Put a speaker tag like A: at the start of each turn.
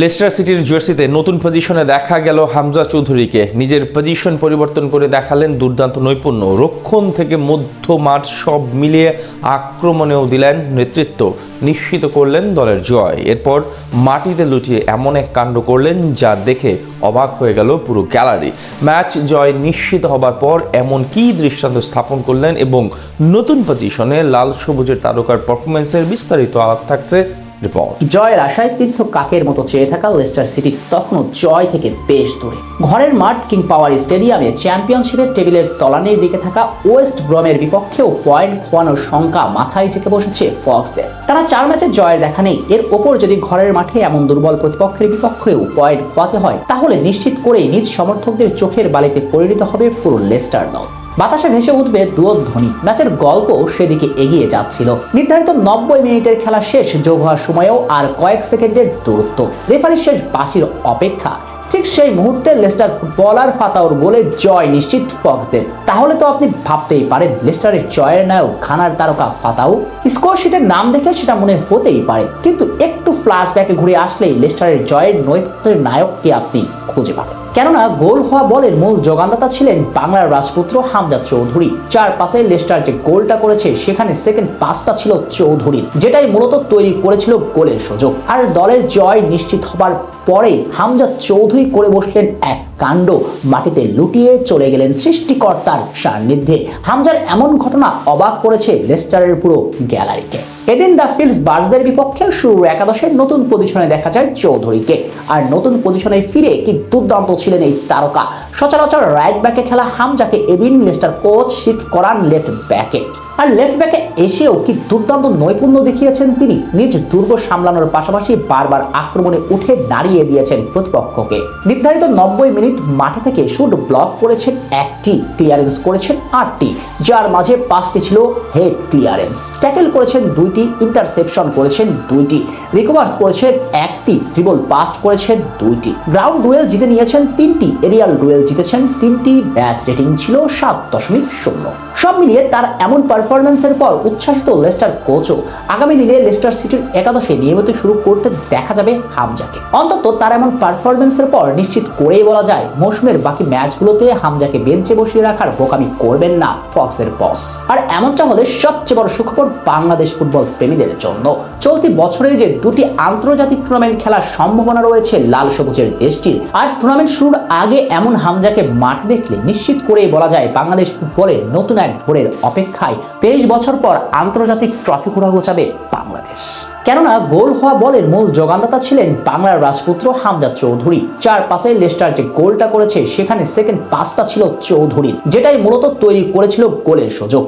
A: Leicester সিটির জার্সিতে নতুন পজিশনে দেখা গেল হামজা চৌধুরীকে। নিজের পজিশন পরিবর্তন করে দেখালেন দুর্দান্ত নৈপুণ্য। রক্ষণ থেকে মধ্য মাঠ সব মিলিয়ে আক্রমণেও দিলেন নেতৃত্ব। নিশ্চিত করলেন দলের জয়। এরপর মাটিতে লুটিয়ে এমন এক কাণ্ড করলেন যা দেখে অবাক হয়ে গেল পুরো গ্যালারি। ম্যাচ জয় নিশ্চিত হবার পর এমন কি দৃষ্টান্ত স্থাপন করলেন এবং নতুন পজিশনে লাল সবুজের তারকার পারফরমেন্সের বিস্তারিত আলাপ থাকছে রিপোর্ট
B: জয়ের আশায় তীর্থ কাকের মতো চেয়ে থাকা লেস্টার সিটি তখনও জয় থেকে বেশ দূরে। ঘরের মাঠ কিং পাওয়ার স্টেডিয়ামে চ্যাম্পিয়নশিপের টেবিলের তলানির দিকে থাকা ওয়েস্ট ব্রমের বিপক্ষেও পয়েন্ট খোয়ানোর শঙ্কা মাথায় চেপে বসেছে ফক্সদের। তারা চার ম্যাচে জয়ের দেখা নেই। এর ওপর যদি ঘরের মাঠে এমন দুর্বল প্রতিপক্ষের বিপক্ষেও পয়েন্ট খোয়াতে হয়, তাহলে নিশ্চিত করেই নিজ সমর্থকদের চোখের বালিতে পরিণত হবে পুরো লেস্টার দল। বাতাসে ভেসে উঠবে দুধ্বনি ম্যাচের গল্প সেদিকে এগিয়ে যাচ্ছিল। নির্ধারিত নব্বই মিনিটের খেলা শেষ, যোগ হওয়ার সময়েও আর কয়েক সেকেন্ডের দূরত্ব। রেফারির শেষ বাসির অপেক্ষা। ঠিক সেই মুহূর্তে লেস্টার ফুটবলার ফাতাওর গোলে জয় নিশ্চিত ফক্সদের তাহলে তো আপনি ভাবতেই পারেন, লেস্টারের জয়ের নায়ক খানার তারকা ফাতাও স্কোর শিটের নাম দেখে সেটা মনে হতেই পারে। কিন্তু একটু ফ্ল্যাশব্যাকে ঘুরে আসলেই লেস্টারের জয়ের নৈপুণ্যের নায়ককে আপনি খুঁজে পাবেন। কেননা গোল হওয়া বলের মূল যোগানদাতা ছিলেন বাংলার রাজপুত্র হামজা চৌধুরী। চার পাশে লেস্টার যে গোলটা করেছে, সেখানে সেকেন্ড পাসটা ছিল চৌধুরীর, যেটাই মূলত তৈরি করেছিল গোলের সুযোগ। আর দলের জয় নিশ্চিত হবার পরে হামজা চৌধুরী করে বসলেন এক কাণ্ড মাটিতে লুটিয়ে চলে গেলেন সৃষ্টিকর্তার সান্নিধ্যে। হামজার এমন ঘটনা অবাক করেছে লেস্টারের পুরো গ্যালারিকে। এদিন দ্য ফিল্ডস বার্সদের বিপক্ষে শুরু একাদশের নতুন পজিশনে দেখা যায় চৌধুরীকে। আর নতুন পজিশনে ফিরে কি দুর্দান্ত ছিলেন এই তারকা? সচরাচর রাইট ব্যাকে খেলা হামজাকে এদিন লেস্টার কোচ শিফট করান লেফট ব্যাকে আর লেফট ব্যাকে এসেও কি দুর্দান্ত নৈপুণ্য দেখিয়েছেন তিনি? নিজ দুর্গ সামলানোর পাশাপাশি বারবার আক্রমণে উঠে দাঁড়িয়ে দিয়েছেন প্রতিপক্ষকে। নির্ধারিত নব্বই মিনিট মাঠে থেকে শুট ব্লক করেছেন একটি, ক্লিয়ারেন্স করেছেন আটটি, যার মাঝে পাঁচটি ছিল হেড ক্লিয়ারেন্স। ট্যাকেল করেছেন দুইটি, ইন্টারসেপশন করেছেন দুইটি, রিকভার্স করেছেন একটি ট্রিবল পাস্ট করেছেন দুইটি। গ্রাউন্ড ডুয়েল জিতে নিয়েছেন তিনটি, এরিয়াল ডুয়েল জিতেছেন তিনটি ম্যাচ রেটিং ছিল সাত দশমিক শূন্য। সব মিলিয়ে তার এমন পারফরমেন্সের পর উচ্ছ্বাসিত লেস্টার কোচও। আগামী দিনে লেস্টার সিটির একাদশে নিয়মিত শুরু করতে দেখা যাবে হামজাকে। অন্তত তার এমন পারফরমেন্সের পর নিশ্চিত করেই বলা যায়, মৌসুমের বাকি ম্যাচগুলোতে হামজাকে বেঞ্চে বসিয়ে রাখার বোকামি করবেন না ফক্সের বস। আর এমনটা হলে সবচেয়ে বড় সুখবর বাংলাদেশ ফুটবল প্রেমীদের জন্য। চলতি বছরে যে দুটি আন্তর্জাতিক টুর্নামেন্ট খেলার সম্ভাবনা রয়েছে লাল সবুজের দেশটির, আর টুর্নামেন্ট শুরুর আগে এমন হামজাকে মাঠ দেখলে নিশ্চিত করেই বলা যায়, বাংলাদেশ ফুটবলের নতুন এক ভোরের অপেক্ষায় তেইশ বছর পর আন্তর্জাতিক ট্রফি ঘোড়া গোছাবে বাংলাদেশ। কেননা গোল হওয়া বলের মূল যোগানদাতা ছিলেন বাংলার রাজপুত্র হামজা চৌধুরী। চার পাশে লেস্টার যে গোলটা করেছে, সেখানে সেকেন্ড পাসটা ছিল চৌধুরীর, যেটাই মূলত তৈরি করেছিল গোলের সুযোগ।